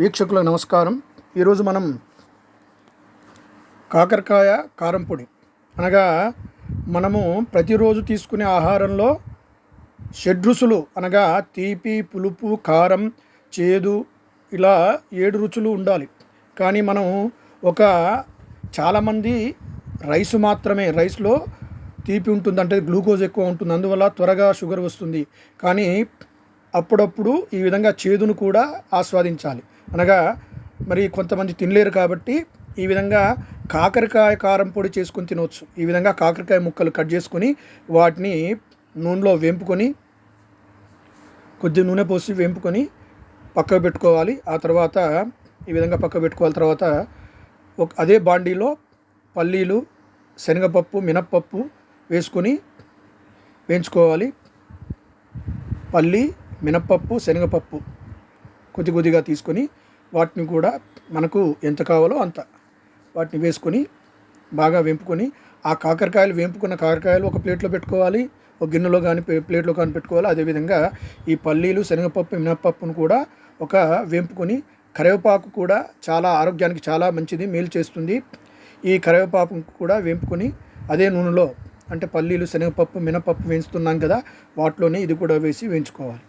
వీక్షకులకు నమస్కారం. ఈరోజు మనం కాకరకాయ కారంపొడి అనగా మనము ప్రతిరోజు తీసుకునే ఆహారంలో షడ్రుచులు అనగా తీపి పులుపు కారం చేదు ఇలా ఏడు రుచులు ఉండాలి. కానీ మనం ఒక చాలామంది రైస్ మాత్రమే రైస్లో తీపి ఉంటుంది అంటే గ్లూకోజ్ ఎక్కువ ఉంటుంది అందువల్ల త్వరగా షుగర్ వస్తుంది. కానీ అప్పుడప్పుడు ఈ విధంగా చేదును కూడా ఆస్వాదించాలి. అనగా మరి కొంతమంది తినలేరు కాబట్టి ఈ విధంగా కాకరకాయ కారం పొడి చేసుకొని తినవచ్చు ఈ విధంగా కాకరకాయ ముక్కలు కట్ చేసుకొని వాటిని నూనెలో వేంపుకొని కొద్ది నూనె పోసి వేంపుకొని పక్కకు పెట్టుకోవాలి. ఆ తర్వాత ఈ విధంగా పక్కకు పెట్టుకోవాలి. తర్వాత ఒక అదే బాండీలో పల్లీలు శనగపప్పు మినప్పప్పు వేసుకొని వేయించుకోవాలి. పల్లి మినప్పప్పు శనగపప్పు కొద్ది కొద్దిగా తీసుకొని వాటిని కూడా మనకు ఎంత కావాలో అంత వాటిని వేసుకొని బాగా వేంపుకొని ఆ కాకరకాయలు వేంపుకున్న కాకరకాయలు ఒక ప్లేట్లో పెట్టుకోవాలి ఒక గిన్నెలో కానీ ప్లేట్లో కానీ పెట్టుకోవాలి. అదేవిధంగా ఈ పల్లీలు శనగపప్పు మినప్పప్పును కూడా ఒక వేంపుకొని కరివేపాకు కూడా చాలా ఆరోగ్యానికి చాలా మంచిది మేలు చేస్తుంది. ఈ కరివేపాకు కూడా వేంపుకొని అదే నూనెలో అంటే పల్లీలు శనగపప్పు మినపప్పు వేయించుతున్నాం కదా వాటిలోనే ఇది కూడా వేసి వేయించుకోవాలి.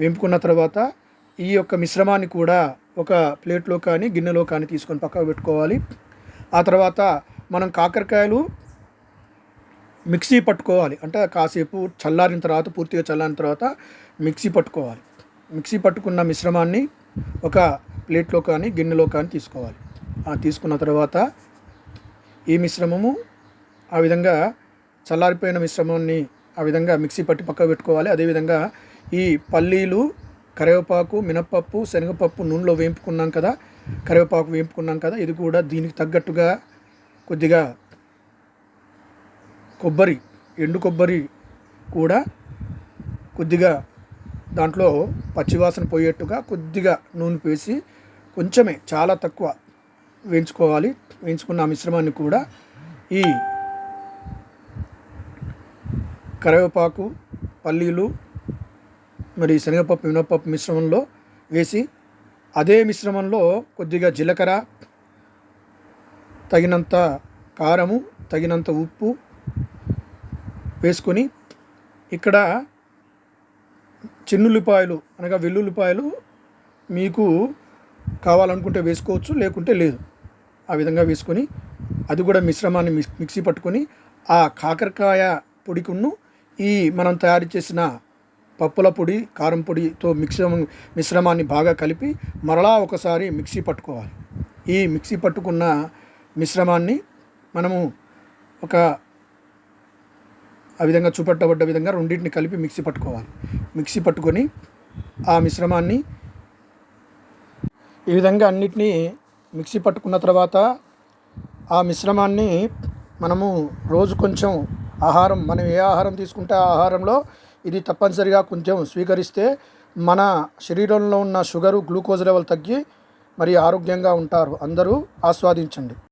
వేపుకున్న తర్వాత ఈ యొక్క మిశ్రమాన్ని కూడా ఒక ప్లేట్లో కానీ గిన్నెలో కానీ తీసుకొని పక్కకు పెట్టుకోవాలి. ఆ తర్వాత మనం కాకరకాయలు మిక్సీ పట్టుకోవాలి. అంటే కాసేపు చల్లారిన తర్వాత పూర్తిగా చల్లారిన తర్వాత మిక్సీ పట్టుకోవాలి. మిక్సీ పట్టుకున్న మిశ్రమాన్ని ఒక ప్లేట్లో కానీ గిన్నెలో కానీ తీసుకోవాలి. ఆ తీసుకున్న తర్వాత ఈ మిశ్రమము ఆ విధంగా చల్లారిపోయిన మిశ్రమాన్ని ఆ విధంగా మిక్సీ పట్టి పక్కకు పెట్టుకోవాలి. అదేవిధంగా ఈ పల్లీలు కరివేపాకు మినప్పప్పు శనగపప్పు నూనెలో వేంపుకున్నాం కదా కరివేపాకు వేంపుకున్నాం కదా ఇది కూడా దీనికి తగ్గట్టుగా కొద్దిగా కొబ్బరి ఎండు కొబ్బరి కూడా కొద్దిగా దాంట్లో పచ్చివాసన పోయేట్టుగా కొద్దిగా నూనె వేసి కొంచెమే చాలా తక్కువ వేయించుకోవాలి. వేయించుకున్న ఆ మిశ్రమాన్ని కూడా ఈ కరివేపాకు పల్లీలు మరి శనగపప్పు మినపప్పు మిశ్రమంలో వేసి అదే మిశ్రమంలో కొద్దిగా జీలకర్ర తగినంత కారము తగినంత ఉప్పు వేసుకొని ఇక్కడ చిన్నుల్లిపాయలు అనగా వెల్లుల్లిపాయలు మీకు కావాలనుకుంటే వేసుకోవచ్చు లేకుంటే లేదు. ఆ విధంగా వేసుకొని అది కూడా మిశ్రమాన్ని మిక్సీ పట్టుకొని ఆ కాకరకాయ పొడికును ఈ మనం తయారు చేసిన పప్పుల పొడి కారం పొడితో మిశ్రమ మిశ్రమాన్ని బాగా కలిపి మరలా ఒకసారి మిక్సీ పట్టుకోవాలి. ఈ మిక్సీ పట్టుకున్న మిశ్రమాన్ని మనము ఒక ఆ విధంగా చూపెట్టబడ్డ విధంగా రెండింటిని కలిపి మిక్సీ పట్టుకోవాలి. మిక్సీ పట్టుకొని ఆ మిశ్రమాన్ని ఈ విధంగా అన్నిటినీ మిక్సీ పట్టుకున్న తర్వాత ఆ మిశ్రమాన్ని మనము రోజు కొంచెం ఆహారం మనం ఏ ఆహారం తీసుకుంటే ఆ ఆహారంలో ఇది తప్పనిసరిగా కొంచెం స్వీకరిస్తే మన శరీరంలో ఉన్న షుగరు గ్లూకోజ్ లెవెల్ తగ్గి మరి ఆరోగ్యంగా ఉంటారు. అందరూ ఆస్వాదించండి.